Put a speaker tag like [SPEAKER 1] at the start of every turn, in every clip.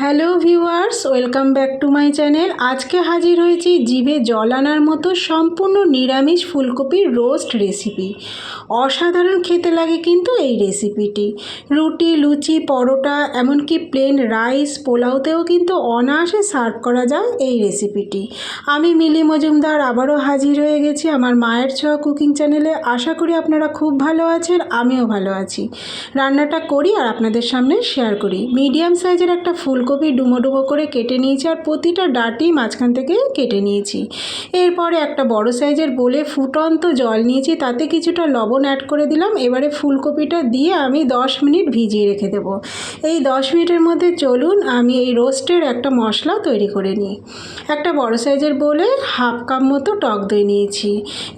[SPEAKER 1] Hello viewers, welcome back to my channel. আজকে হাজির হয়েছি জিভে জল আনার মতো সম্পূর্ণ নিরামিষ ফুলকপির রোস্ট রেসিপি। অসাধারণ খেতে লাগে কিন্তু এই রেসিপিটি। রুটি, লুচি, পরোটা, এমনকি প্লেন রাইস পোলাওতেও কিন্তু অনায়াসে সার্ভ করা যায় এই রেসিপিটি। আমি মিলি মজুমদার আবারও হাজির হয়ে গেছি আমার মায়ের ছোঁয়া কুকিং চ্যানেলে। আশা করি আপনারা খুব ভালো আছেন, আমিও ভালো আছি। রান্নাটা করি আর আপনাদের সামনে শেয়ার করি। মিডিয়াম সাইজের একটা ফুলকপি ডুমো ডুমো করে কেটে নিয়েছি আর প্রতিটা ডাটি মাঝখান থেকে কেটে নিয়েছি। এরপরে একটা বড় সাইজের বলে ফুটন্ত জল নিয়েছি, তাতে কিছুটা লবণ অ্যাড করে দিলাম। এবারে ফুলকপিটা দিয়ে আমি দশ মিনিট ভিজিয়ে রেখে দেবো। এই দশ মিনিটের মধ্যে চলুন, আমি এই রোস্টের একটা মশলা তৈরি করে নিই। একটা বড় সাইজের বলে হাফ কাপ মতো টক দই নিয়েছি।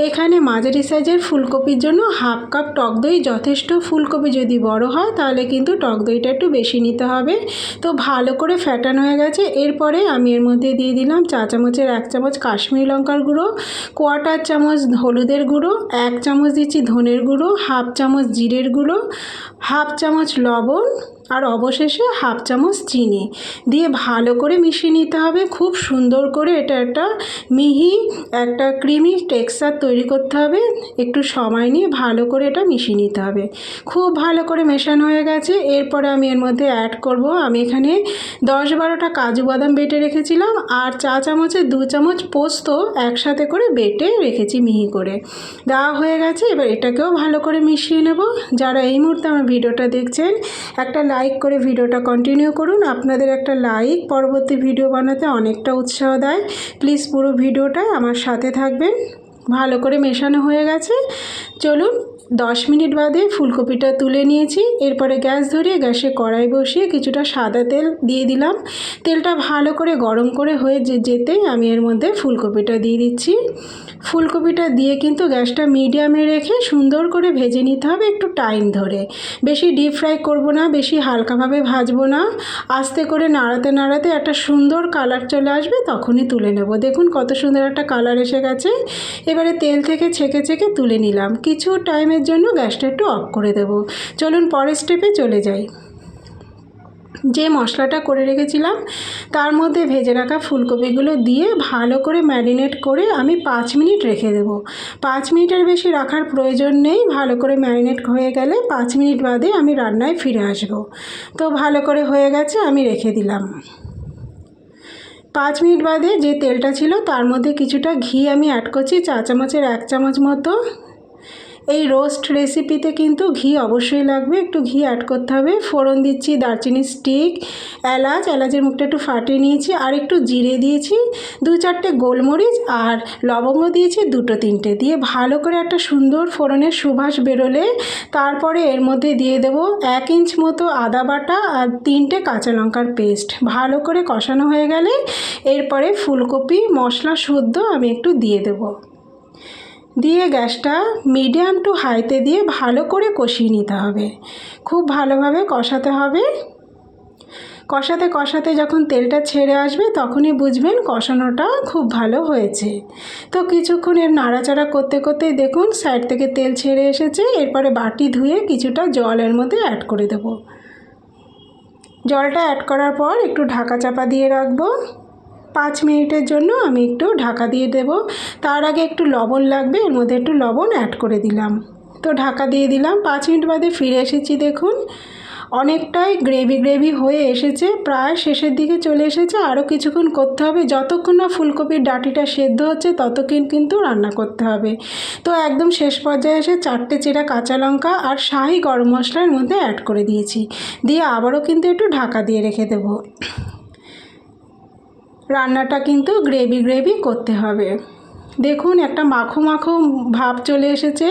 [SPEAKER 1] এখানে মাঝারি সাইজের ফুলকপির জন্য হাফ কাপ টক দই যথেষ্ট। ফুলকপি যদি বড় হয়, তাহলে কিন্তু টক দইটা একটু বেশি নিতে হবে। তো ভালো করে ফ্যাটানো হয়ে গেছে। এরপরে আমি এর মধ্যে দিয়ে দিলাম চা চামচের এক চামচ কাশ্মীরি লঙ্কার গুঁড়ো, কোয়াটার চামচ হলুদের গুঁড়ো, এক চামচ দিচ্ছি ধনের গুঁড়ো, হাফ চামচ জিরের গুঁড়ো, হাফ চামচ লবণ আর অবশেষে হাফ চামচ চিনি দিয়ে ভালো করে মিশিয়ে নিতে হবে। খুব সুন্দর করে এটা একটা মিহি একটা ক্রিমি টেক্সচার তৈরি করতে হবে। একটু সময় নিয়ে ভালো করে এটা মিশিয়ে নিতে হবে। খুব ভালো করে মেশানো হয়ে গেছে। এরপরে আমি এর মধ্যে অ্যাড করব। আমি এখানে দশ বারোটা কাজু বাদাম বেটে রেখেছিলাম আর চা চামচে দু চামচ পোস্ত একসাথে করে বেটে রেখেছি মিহি করে। দেওয়া হয়ে গেছে। এবার এটাকেও ভালো করে মিশিয়ে নেব। যারা এই মুহূর্তে আমার ভিডিওটা দেখছেন, একটা লাইক করে ভিডিওটা কন্টিনিউ করুন। আপনাদের একটা লাইক পরবর্তী ভিডিও বানাতে অনেকটা উৎসাহ দেয়। প্লিজ পুরো ভিডিওটা আমার সাথে থাকবেন। ভালো করে মেশানো হয়ে গেছে। চলুন দশ মিনিট বাদে ফুলকপিটা তুলে নিয়েছি। এরপরে গ্যাস ধরিয়ে গ্যাসে কড়াই বসিয়ে কিছুটা সাদা তেল দিয়ে দিলাম। তেলটা ভালো করে গরম করে হয়ে যে যেতেই আমি এর মধ্যে ফুলকপিটা দিয়ে দিচ্ছি। ফুলকপিটা দিয়ে কিন্তু গ্যাসটা মিডিয়ামে রেখে সুন্দর করে ভেজে নিতে হবে একটু টাইম ধরে। বেশি ডিপ ফ্রাই করব না, বেশি হালকাভাবে ভাজবো না। আস্তে করে নাড়াতে নাড়াতে একটা সুন্দর কালার চলে আসবে, তখনই তুলে নেব। দেখুন কত সুন্দর একটা কালার এসে গেছে। এবারে তেল থেকে ছেঁকে ছেঁকে তুলে নিলাম। কিছু টাইমের জন্য গ্যাসটা একটু অফ করে দেব। চলুন পরের স্টেপে চলে যাই। যে মশলাটা করে রেখেছিলাম, তার মধ্যে ভেজে রাখা ফুলকপিগুলো দিয়ে ভালো করে ম্যারিনেট করে আমি পাঁচ মিনিট রেখে দেব। পাঁচ মিনিটের বেশি রাখার প্রয়োজন নেই, ভালো করে ম্যারিনেট হয়ে গেলে পাঁচ মিনিট বাদে আমি রান্নায় ফিরে আসব। তো ভালো করে হয়ে গেছে, আমি রেখে দিলাম। পাঁচ মিনিট বাদে যে তেলটা ছিল, তার মধ্যে কিছুটা ঘি আমি অ্যাড করছি, চা চামচের এক চামচ মতো। এই রোস্ট রেসিপিতে কিন্তু ঘি অবশ্যই লাগবে। একটু ঘি অ্যাড করতে হবে। ফোড়ন দিচ্ছি দারচিনি স্টিক এলাচ, এলাচের মুখটা একটু ফাটিয়ে নিয়েছি, আর একটু জিরে দিয়েছি, দু চারটে গোলমরিচ আর লবঙ্গ দিয়েছি দুটো তিনটে। দিয়ে ভালো করে একটা সুন্দর ফোড়নের সুভাষ বেরোলে, তারপরে এর মধ্যে দিয়ে দেবো এক ইঞ্চ মতো আদা বাটা আর তিনটে কাঁচা লঙ্কার পেস্ট ভালো করে কষানো হয়ে গেলে, এরপরে ফুলকপি, মশলা শুদ্ধ আমি একটু দিয়ে দেবো। দিয়ে গ্যাসটা মিডিয়াম টু হাইতে দিয়ে ভালো করে কষিয়ে নিতে হবে। খুব ভালোভাবে কষাতে হবে। কষাতে কষাতে যখন তেলটা ছেড়ে আসবে তখনই বুঝবেন কষানোটা খুব ভালো হয়েছে। তো কিছুক্ষণ এর নাড়াচাড়া করতে করতেই দেখুন সাইড থেকে তেল ছেড়ে এসেছে, এরপরে বাটি ধুয়ে কিছুটা জল এর মধ্যে অ্যাড করে দেব। জলটা অ্যাড করার পর একটু ঢাকা চাপা দিয়ে রাখব। পাঁচ মিনিটের জন্য আমি একটু ঢাকা দিয়ে দেব। তার আগে একটু লবণ লাগবে, এর মধ্যে একটু লবণ অ্যাড করে দিলাম। তো ঢাকা দিয়ে দিলাম। পাঁচ মিনিট বাদে ফিরে এসেছি, দেখুন। অনেকটাই গ্রেভি গ্রেভি হয়ে এসেছে। প্রায় শেষের দিকে চলে এসেছে। আরও কিছুক্ষণ করতে হবে। যতক্ষণ না ফুলকপির ডাটিটা সেদ্ধ হচ্ছে, ততক্ষণ কিন্তু রান্না করতে হবে। তো একদম শেষ পর্যায়ে এসে চারটে চেরা কাঁচা লঙ্কা আর শাহি গরম মশলার মধ্যে অ্যাড করে দিয়েছি। দিয়ে আবারও কিন্তু একটু ঢাকা দিয়ে রেখে দেবো। রান্নাটা কিন্তু গ্রেভি গ্রেভি করতে হবে। দেখুন, একটা মাখো মাখো ভাব চলে এসেছে।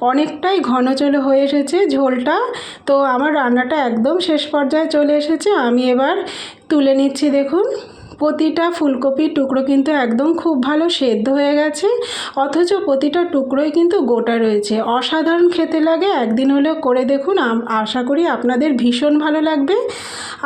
[SPEAKER 1] অনেকটাই ঘন চলে হয়ে এসেছে ঝোলটা। তো আমার রান্নাটা একদম শেষ পর্যায়ে চলে এসেছে। আমি এবার তুলে নিচ্ছি, দেখুন। প্রতিটা ফুলকপির টুকরো কিন্তু একদম খুব ভালো সেদ্ধ হয়ে গেছে, অথচ প্রতিটা টুকরোই কিন্তু গোটা রয়েছে। অসাধারণ খেতে লাগে, একদিন হলেও করে দেখুন। আশা করি আপনাদের ভীষণ ভালো লাগবে।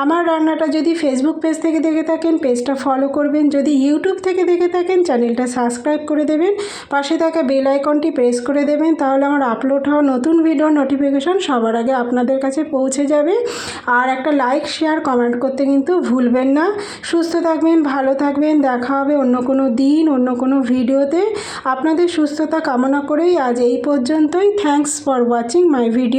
[SPEAKER 1] আমার রান্নাটা যদি ফেসবুক পেজ থেকে দেখে থাকেন পেজটা ফলো করবেন। যদি ইউটিউব থেকে দেখে থাকেন চ্যানেলটা সাবস্ক্রাইব করে দেবেন। পাশে থাকা বেল আইকনটি প্রেস করে দেবেন, তাহলে আমার আপলোড হওয়া নতুন ভিডিও নোটিফিকেশন সবার আগে আপনাদের কাছে পৌঁছে যাবে। আর একটা লাইক শেয়ার কমেন্ট করতে কিন্তু ভুলবেন না। সুস্থ থাকবেন ভালো থাকবেন, দেখা হবে অন্য কোনো দিন, অন্য কোনো ভিডিওতে। আপনাদের সুস্থতা কামনা করেই আজ এই পর্যন্তই। Thanks for watching my video